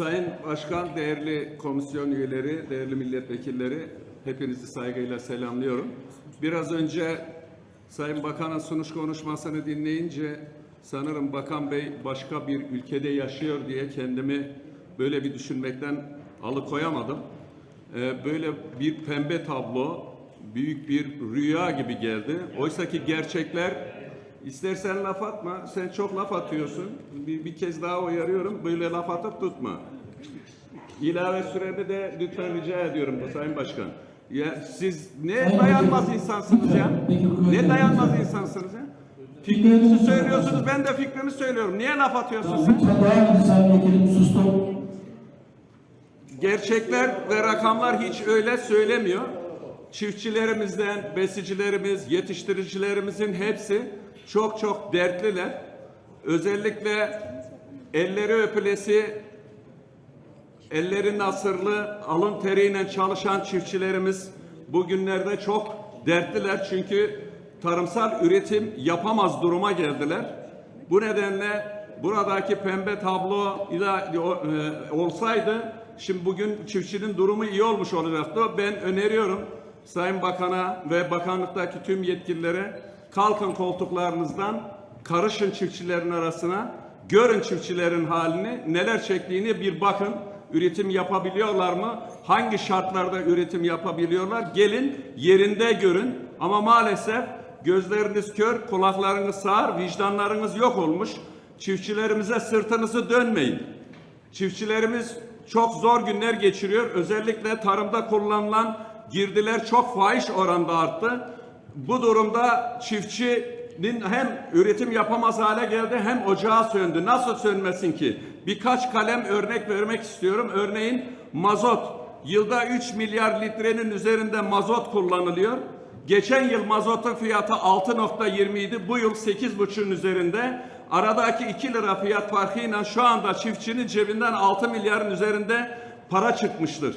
Sayın Başkan, değerli komisyon üyeleri, değerli milletvekilleri, hepinizi saygıyla selamlıyorum. Biraz önce Sayın Bakan'ın sunuş konuşmasını dinleyince sanırım Bakan Bey başka bir ülkede yaşıyor diye kendimi böyle bir düşünmekten alıkoyamadım. Ee, böyle bir pembe tablo, büyük bir rüya gibi geldi. Oysa ki gerçekler İstersen laf atma. Sen çok laf atıyorsun. Bir, bir kez daha uyarıyorum. Böyle laf atıp tutma. İlave süremi de lütfen rica ediyorum bu Sayın Başkan. Ya siz ne dayanmaz insansınız ya? Ne dayanmaz insansınız ya? Fikrinizi söylüyorsunuz. Ben de fikrimi söylüyorum. Niye laf atıyorsun sen? Gerçekler ve rakamlar hiç öyle söylemiyor. Çiftçilerimizden, besicilerimiz, yetiştiricilerimizin hepsi çok çok dertliler. Özellikle elleri öpülesi, elleri nasırlı, alın teriyle çalışan çiftçilerimiz bugünlerde çok dertliler. Çünkü tarımsal üretim yapamaz duruma geldiler. Bu nedenle buradaki pembe tablo e, olsaydı şimdi bugün çiftçinin durumu iyi olmuş olacaktı. Ben öneriyorum Sayın Bakan'a ve bakanlıktaki tüm yetkililere kalkın koltuklarınızdan karışın çiftçilerin arasına görün çiftçilerin halini neler çektiğini bir bakın üretim yapabiliyorlar mı? Hangi şartlarda üretim yapabiliyorlar? Gelin yerinde görün ama maalesef gözleriniz kör, kulaklarınız sağır, vicdanlarınız yok olmuş. Çiftçilerimize sırtınızı dönmeyin. Çiftçilerimiz çok zor günler geçiriyor. Özellikle tarımda kullanılan girdiler çok fahiş oranda arttı. Bu durumda çiftçinin hem üretim yapamaz hale geldi hem ocağı söndü. Nasıl sönmesin ki? Birkaç kalem örnek vermek istiyorum. Örneğin mazot. Yılda 3 milyar litrenin üzerinde mazot kullanılıyor. Geçen yıl mazotun fiyatı 6.20 idi. Bu yıl 8.5'ün üzerinde. Aradaki 2 lira fiyat farkıyla şu anda çiftçinin cebinden 6 milyarın üzerinde para çıkmıştır.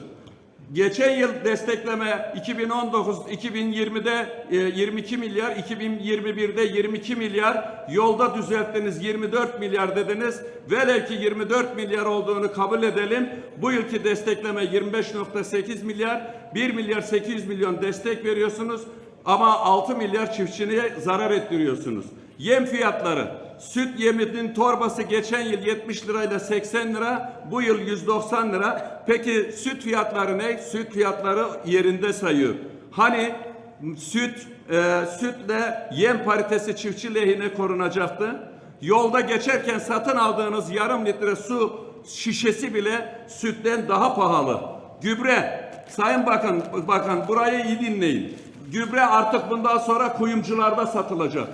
Geçen yıl destekleme 2019 2020'de e, 22 milyar, 2021'de 22 milyar, yolda düzelttiniz 24 milyar dediniz. Velev ki 24 milyar olduğunu kabul edelim. Bu yılki destekleme 25.8 milyar, 1 milyar 800 milyon destek veriyorsunuz ama 6 milyar çiftçiye zarar ettiriyorsunuz. Yem fiyatları Süt yeminin torbası geçen yıl 70 lirayla 80 lira, bu yıl 190 lira. Peki süt fiyatları ne? Süt fiyatları yerinde sayıyor. Hani süt e, sütle yem paritesi çiftçi lehine korunacaktı. Yolda geçerken satın aldığınız yarım litre su şişesi bile sütten daha pahalı. Gübre, Sayın Bakan, Bakan burayı iyi dinleyin. Gübre artık bundan sonra kuyumcularda satılacak.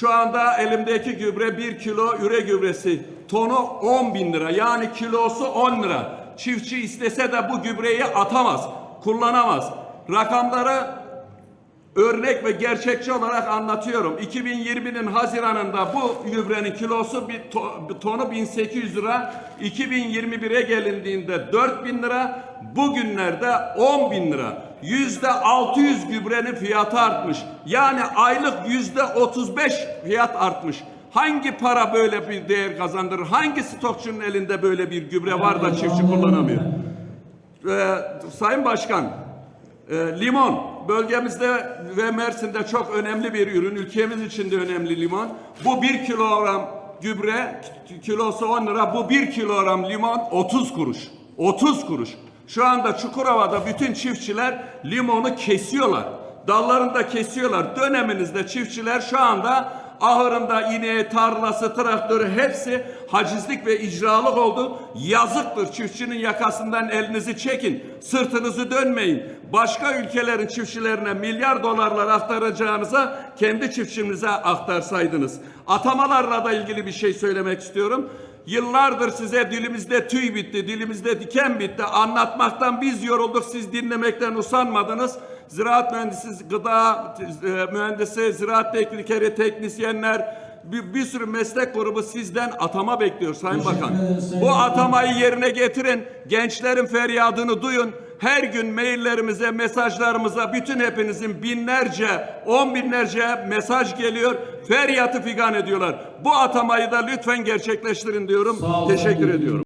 Şu anda elimdeki gübre bir kilo üre gübresi tonu 10 bin lira yani kilosu 10 lira. Çiftçi istese de bu gübreyi atamaz, kullanamaz. Rakamları örnek ve gerçekçi olarak anlatıyorum. 2020'nin Haziran'ında bu gübrenin kilosu bir, to- bir tonu 1800 lira. 2021'e gelindiğinde 4000 lira. Bugünlerde 10 bin lira. Yüzde 600 gübrenin fiyatı artmış. Yani aylık yüzde 35 fiyat artmış. Hangi para böyle bir değer kazandırır? Hangi stokçunun elinde böyle bir gübre var da çiftçi kullanamıyor? Ee, Sayın Başkan, e, limon bölgemizde ve Mersin'de çok önemli bir ürün. Ülkemiz için de önemli limon. Bu bir kilogram gübre ki- kilosu 10 lira. Bu bir kilogram limon 30 kuruş. 30 kuruş. Şu anda Çukurova'da bütün çiftçiler limonu kesiyorlar. Dallarında kesiyorlar. Döneminizde çiftçiler şu anda ahırında ineği, tarlası, traktörü hepsi hacizlik ve icralık oldu. Yazıktır çiftçinin yakasından elinizi çekin. Sırtınızı dönmeyin. Başka ülkelerin çiftçilerine milyar dolarlar aktaracağınıza kendi çiftçimize aktarsaydınız. Atamalarla da ilgili bir şey söylemek istiyorum. Yıllardır size dilimizde tüy bitti, dilimizde diken bitti. Anlatmaktan biz yorulduk, siz dinlemekten usanmadınız. Ziraat mühendisi, gıda e, mühendisi, ziraat teknikeri, teknisyenler, bir, bir sürü meslek grubu sizden atama bekliyor Sayın Bakan. Bu atamayı yerine getirin. Gençlerin feryadını duyun. Her gün maillerimize, mesajlarımıza bütün hepinizin binlerce, on binlerce mesaj geliyor. Feryatı figan ediyorlar. Bu atamayı da lütfen gerçekleştirin diyorum. Teşekkür ediyorum.